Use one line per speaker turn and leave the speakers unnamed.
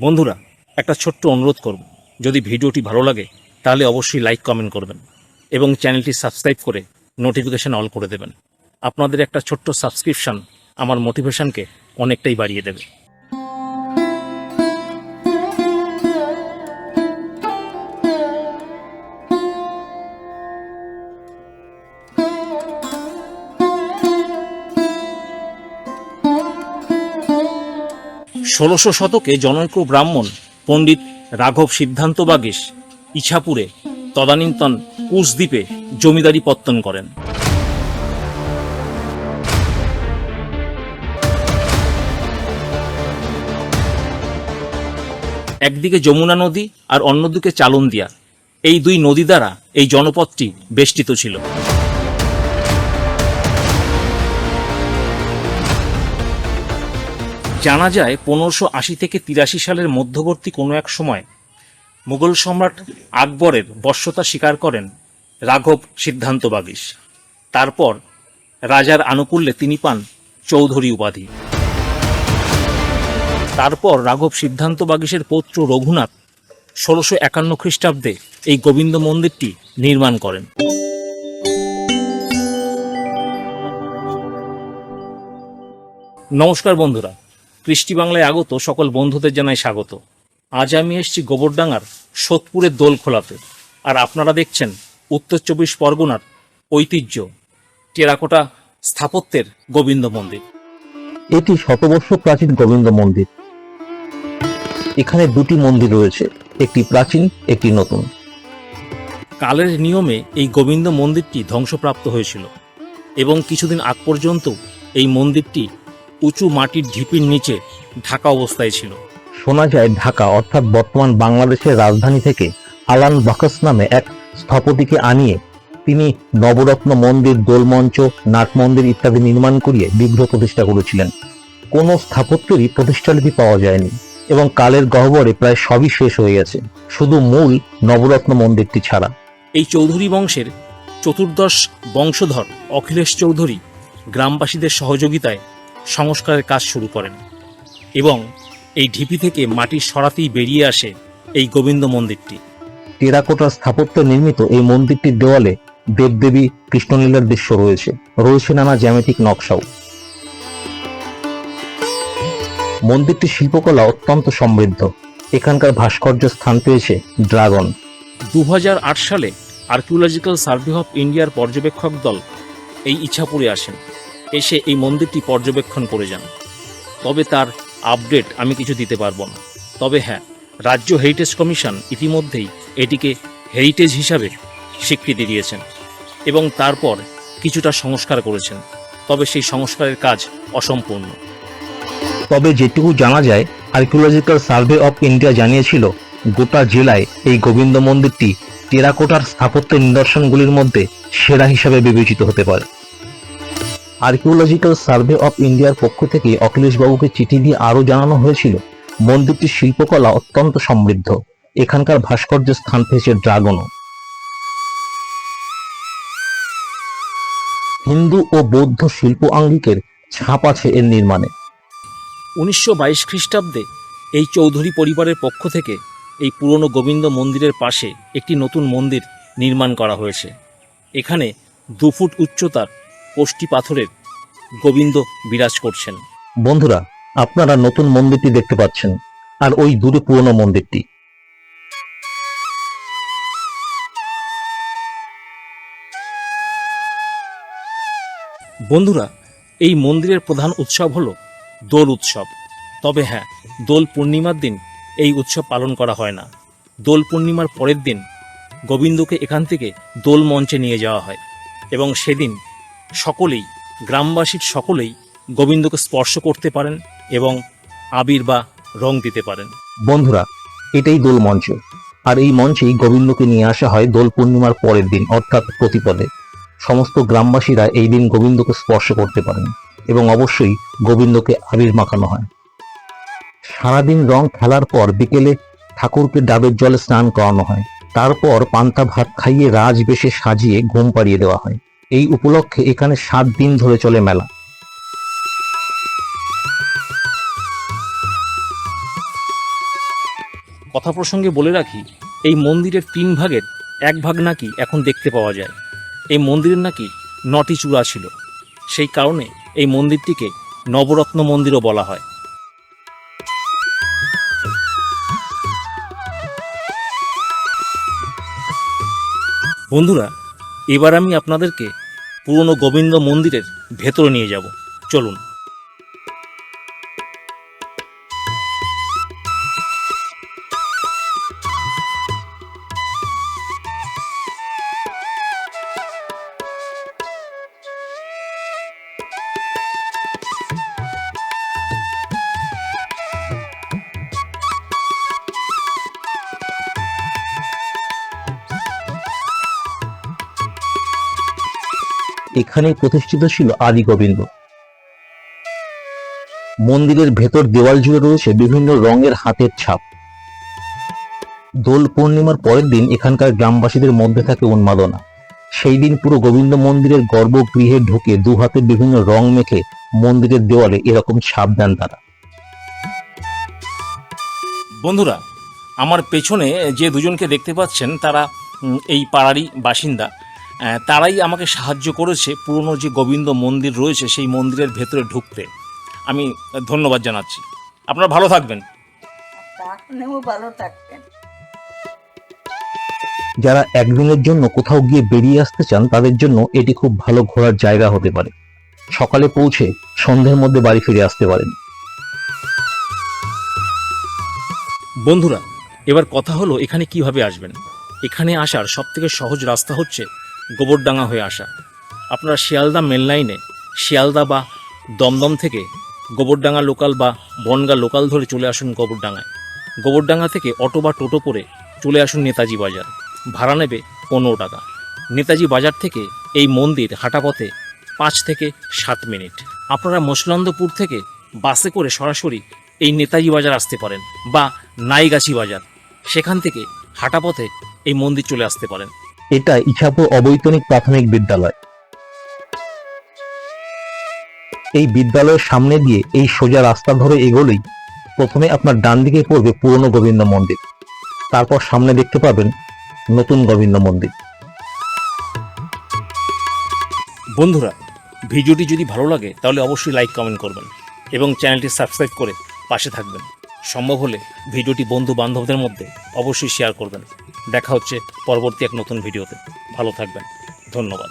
বন্ধুরা, একটা ছোট্ট অনুরোধ করব। যদি ভিডিওটি ভালো লাগে, তাহলে অবশ্যই লাইক, কমেন্ট করবেন এবং চ্যানেলটি সাবস্ক্রাইব করে নোটিফিকেশান অল করে দেবেন। আপনাদের একটা ছোট্ট সাবস্ক্রিপশান আমার মোটিভেশানকে অনেকটাই বাড়িয়ে দেবে। ষোলোশো শতকে জনৈক ব্রাহ্মণ পণ্ডিত রাঘব সিদ্ধান্ত বাগেশ ইছাপুরে তদানীন্তন কুশদ্বীপে জমিদারি পত্তন করেন। একদিকে যমুনা নদী আর অন্যদিকে চালন দিয়া এই দুই নদী দ্বারা এই জনপদটি বেষ্টিত ছিল। জানা যায় পনেরোশো আশি থেকে তিরাশি সালের মধ্যবর্তী কোনো এক সময় মুঘল সম্রাট আকবরের বশ্যতা স্বীকার করেন রাঘব সিদ্ধান্ত বাগিস। তারপর রাজার আনুকূল্যে তিনি পান চৌধুরী উপাধি। তারপর রাঘব সিদ্ধান্ত বাগিসের পৌত্র রঘুনাথ ষোলোশো একান্ন খ্রিস্টাব্দে এই গোবিন্দ মন্দিরটি নির্মাণ করেন। নমস্কার বন্ধুরা কৃষ্টি বাংলায় আগত সকল বন্ধুদের জানাই স্বাগত। আজ আমি এসেছি গোবরডাঙ্গার সোদপুরের দোল খোলাতে আর আপনারা দেখছেন উত্তর চব্বিশ পরগনার ঐতিহ্য টেরাকোটা স্থাপত্যের গোবিন্দ মন্দির।
এটি শতবর্ষ প্রাচীন গোবিন্দ মন্দির। এখানে দুটি মন্দির রয়েছে একটি প্রাচীন একটি নতুন।
কালের নিয়মে এই গোবিন্দ মন্দিরটি ধ্বংসপ্রাপ্ত হয়েছিল। এবং কিছুদিন আগ পর্যন্ত এই মন্দিরটি উঁচু মাটির ঢিপির নিচে ঢাকা অবস্থায় ছিল।
শোনা যায় ঢাকা অর্থাৎ বর্তমান বাংলাদেশের রাজধানী থেকে আলান বাকস নামে এক স্থপতিকে আনিয়ে তিনি নবরত্ন মন্দির দোলমঞ্চ নাট মন্দির ইত্যাদি নির্মাণ করিয়ে বিগ্রহ প্রতিষ্ঠা করেছিলেন। কোনো স্থাপত্যেরই প্রতিষ্ঠালিপি পাওয়া যায়নি এবং কালের গহ্বরে প্রায় সবই শেষ হয়ে গেছে। শুধু মূল নবরত্ন মন্দিরটি ছাড়া।
এই চৌধুরী বংশের চতুর্দশ বংশধর অখিলেশ চৌধুরী গ্রামবাসীদের সহযোগিতায় সংস্কারের কাজ শুরু করেন এবং এই ঢিপি থেকে মাটি সরাতেই বেরিয়ে আসে এই গোবিন্দ মন্দিরটি।
টেরাকোটার স্থাপত্য নির্মিত এই মন্দিরটির দেওয়ালে দেবদেবী কৃষ্ণলীলার দৃশ্য রয়েছে। রয়েছে নানা জ্যামিতিক নকশাও। মন্দিরটির শিল্পকলা অত্যন্ত সমৃদ্ধ। এখানকার ভাস্কর্য স্থান পেয়েছে ড্রাগন।
দু হাজার আট সালে আর্কিওলজিক্যাল সার্ভে অফ ইন্ডিয়ার পর্যবেক্ষক দল এই ইচ্ছাপুরে আসেন। এসে এই মন্দিরটি পর্যবেক্ষণ করে যান। তবে তার আপডেট আমি কিছু দিতে পারব না। তবে হ্যাঁ রাজ্য হেরিটেজ কমিশন ইতিমধ্যেই এটিকে হেরিটেজ হিসাবে স্বীকৃতি দিয়েছেন এবং তারপর কিছুটা সংস্কার করেছেন। তবে সেই সংস্কারের কাজ অসম্পূর্ণ।
তবে যেটুকু জানা যায়, আর্কিওলজিক্যাল সার্ভে অফ ইন্ডিয়া জানিয়েছিল, গোটা জেলায় এই গোবিন্দ মন্দিরটি টেরাকোটার স্থাপত্যের নিদর্শনগুলির মধ্যে সেরা হিসাবে বিবেচিত হতে পারে। আর্কিওলজিক্যাল সার্ভে অফ ইন্ডিয়ার পক্ষ থেকে অখিলেশবাবুকে চিঠি দিয়ে আরও জানানো হয়েছিল, মন্দিরটির শিল্পকলা অত্যন্ত সমৃদ্ধ। এখানকার ভাস্কর্য স্থান পেয়েছে ড্রাগনও। হিন্দু ও বৌদ্ধ শিল্প আঙ্গিকের ছাপ আছে এর নির্মাণে।
উনিশশো বাইশ খ্রিস্টাব্দে এই চৌধুরী পরিবারের পক্ষ থেকে এই পুরনো গোবিন্দ মন্দিরের পাশে একটি নতুন মন্দির নির্মাণ করা হয়েছে। এখানে দু ফুট উচ্চতার কোষ্টি পাথরের গোবিন্দ বিরাজ করছেন।
বন্ধুরা আপনারা নতুন মন্দিরটি দেখতে পাচ্ছেন আর ওই দূরে পুরনো মন্দিরটি।
বন্ধুরা এই মন্দিরের প্রধান উৎসব হলো দোল উৎসব। তবে হ্যাঁ দোল পূর্ণিমার দিন এই উৎসব পালন করা হয় না। দোল পূর্ণিমার পরের দিন গোবিন্দকে এখান থেকে দোল মঞ্চে নিয়ে যাওয়া হয় এবং সেদিন সকলেই, গ্রামবাসীর সকলেই গোবিন্দকে স্পর্শ করতে পারেন এবং আবির বা রং দিতে পারেন।
বন্ধুরা, এটাই দোল মঞ্চ। আর এই মঞ্চেই গোবিন্দকে নিয়ে আসা হয় দোল পূর্ণিমার পরের দিন, অর্থাৎ প্রতিপদে। সমস্ত গ্রামবাসীরা এই দিন গোবিন্দকে স্পর্শ করতে পারেন এবং অবশ্যই গোবিন্দকে আবির মাখানো হয়। সারাদিন রং খেলার পর বিকেলে ঠাকুরকে ডাবের জলে স্নান করানো হয়। তারপর পান্তা ভাত খাইয়ে রাজবেশে সাজিয়ে ঘুম পাড়িয়ে দেওয়া হয়। এই উপলক্ষে এখানে সাত দিন ধরে চলে মেলা।
কথা প্রসঙ্গে বলে রাখি, এই মন্দিরের তিন ভাগের এক ভাগ নাকি এখন দেখতে পাওয়া যায়। এই মন্দিরের নাকি নটি চূড়া ছিল। সেই কারণে এই মন্দিরটিকে নবরত্ন মন্দিরও বলা হয়। বন্ধুরা, এবার আমি আপনাদেরকে পুরনো গোবিন্দ মন্দিরের ভেতরে নিয়ে যাব। চলুন।
এখানেই প্রতিষ্ঠিত ছিল আদি গোবিন্দ। মন্দিরের ভেতর দেওয়াল জুড়ে রয়েছে বিভিন্ন রঙের হাতের ছাপ। দোল পূর্ণিমার পরের দিন এখানকার গ্রামবাসীদের মধ্যে থাকে উন্মাদনা। সেই দিন পুরো গোবিন্দ মন্দিরের গর্ভগৃহে ঢুকে দু হাতে বিভিন্ন রং মেখে মন্দিরের দেওয়ালে এরকম ছাপ দেন তারা।
বন্ধুরা, আমার পেছনে যে দুজনকে দেখতে পাচ্ছেন তারা এই পাড়ারই বাসিন্দা। তারাই আমাকে সাহায্য করেছে। পুরনো যে গোবিন্দ মন্দির রয়েছে সেই মন্দিরের ভেতরে ঢুকতে। আমি ধন্যবাদ জানাচ্ছি। আপনারা ভালো থাকবেন।
ভালো থাকবেন।
যারা একদিনের জন্য কোথাও গিয়ে বেরিয়ে আসতে চান তাদের জন্য এটি খুব ভালো ঘোরার জায়গা হতে পারে। সকালে পৌঁছে সন্ধ্যের মধ্যে বাড়ি ফিরে আসতে পারেন।
বন্ধুরা এবার কথা হলো এখানে কীভাবে আসবেন? এখানে আসার সবথেকে সহজ রাস্তা হচ্ছে গোবরডাঙ্গা হয়ে আসা। আপনারা শিয়ালদা মেন লাইনে, শিয়ালদা বা দমদম থেকে গোবরডাঙ্গা লোকাল বা বনগা লোকাল ধরে চলে আসুন গোবরডাঙ্গায়। গোবরডাঙ্গা থেকে অটো বা টোটো করে চলে আসুন নেতাজি বাজার। ভাড়া নেবে পনেরো টাকা। নেতাজি বাজার থেকে এই মন্দির হাঁটাপথে পাঁচ থেকে সাত মিনিট। আপনারা মসলন্দপুর থেকে বাসে করে সরাসরি এই নেতাজি বাজার আসতে পারেন বা নাইগাছি বাজার। সেখান থেকে হাঁটাপথে এই মন্দির চলে আসতে পারেন।
এটা ইছাপুর অবৈতনিক প্রাথমিক বিদ্যালয়। এই বিদ্যালয়ের সামনে দিয়ে এই সোজা রাস্তা ধরে এগোলেই প্রথমে আপনার ডান দিকে পড়বে পুরনো গোবিন্দ মন্দির। তারপর সামনে দেখতে পাবেন নতুন গোবিন্দ মন্দির।
বন্ধুরা, ভিডিওটি যদি ভালো লাগে, তাহলে অবশ্যই লাইক, কমেন্ট করবেন এবং চ্যানেলটি সাবস্ক্রাইব করে পাশে থাকবেন। সম্ভব হলে ভিডিওটি বন্ধু বান্ধবদের মধ্যে অবশ্যই শেয়ার করবেন। দেখা হচ্ছে পরবর্তী এক নতুন ভিডিওতে। ভালো থাকবেন। ধন্যবাদ।